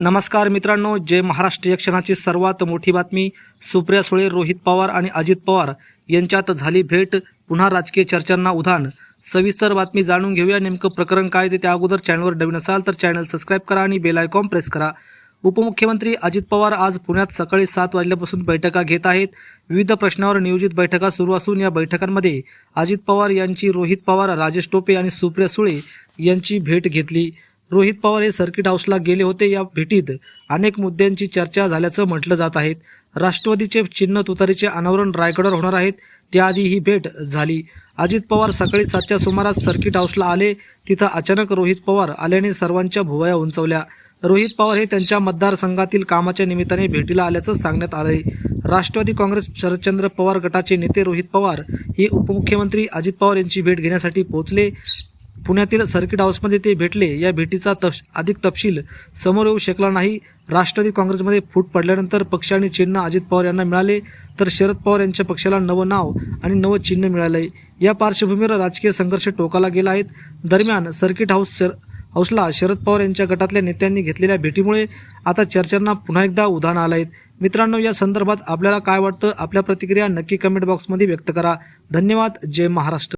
नमस्कार मित्रांनो जय महाराष्ट्र या क्षणाची सर्वात मोठी बातमी. सुप्रिया सुळे रोहित पवार आणि अजित पवार यांच्यात झाली भेट. पुन्हा राजकीय चर्चांना उधाण. सविस्तर बातमी जाणून घेऊया. नेमकं प्रकरण काय ते त्या अगोदर चॅनलवर नवीन असाल तर चॅनल सबस्क्राईब करा आणि बेल आयकॉन प्रेस करा. उपमुख्यमंत्री अजित पवार आज पुण्यात सकाळी सात वाजल्यापासून बैठका घेत आहेत. विविध प्रश्नावर नियोजित बैठका सुरू असून या बैठकांमध्ये अजित पवार यांची रोहित पवार राजेश टोपे आणि सुप्रिया सुळे यांची भेट घेतली. रोहित पवार हे सर्किट हाऊसला गेले होते या भेटीत अनेक मुद्द्यांची चर्चा झाल्याचं म्हटलं जात आहे. राष्ट्रवादीचे चिन्ह तुतारीचे अनावरण रायगडवर होणार आहेत त्याआधी ही भेट झाली. अजित पवार सकाळी सातच्या सुमारास सर्किट हाऊसला आले. तिथं अचानक रोहित पवार आल्याने सर्वांच्या भुवया उंचवल्या. रोहित पवार हे त्यांच्या मतदारसंघातील कामाच्या निमित्ताने भेटीला आल्याचं सांगण्यात आलंय. राष्ट्रवादी काँग्रेस शरदचंद्र पवार गटाचे नेते रोहित पवार हे उपमुख्यमंत्री अजित पवार यांची भेट घेण्यासाठी पोहोचले. पुण्यातील सर्किट हाऊसमध्ये ते भेटले. या भेटीचा तप अधिक तपशील समोर येऊ शकला नाही. राष्ट्रवादी काँग्रेसमध्ये फूट पडल्यानंतर पक्ष आणि चिन्ह अजित पवार यांना मिळाले. तर शरद पवार यांच्या पक्षाला नवं नाव आणि नवं चिन्ह आहे या पार्श्वभूमीवर राजकीय संघर्ष टोकाला गेला आहेत दरम्यान सर्किट हाऊस शर हाऊसला शरद पवार यांच्या गटातल्या नेत्यांनी घेतलेल्या भेटीमुळे आता चर्चांना पुन्हा एकदा उधाण आलं आहेत मित्रांनो या संदर्भात आपल्याला काय वाटतं? आपल्या प्रतिक्रिया नक्की कमेंट बॉक्समध्ये व्यक्त करा. धन्यवाद. जय महाराष्ट्र.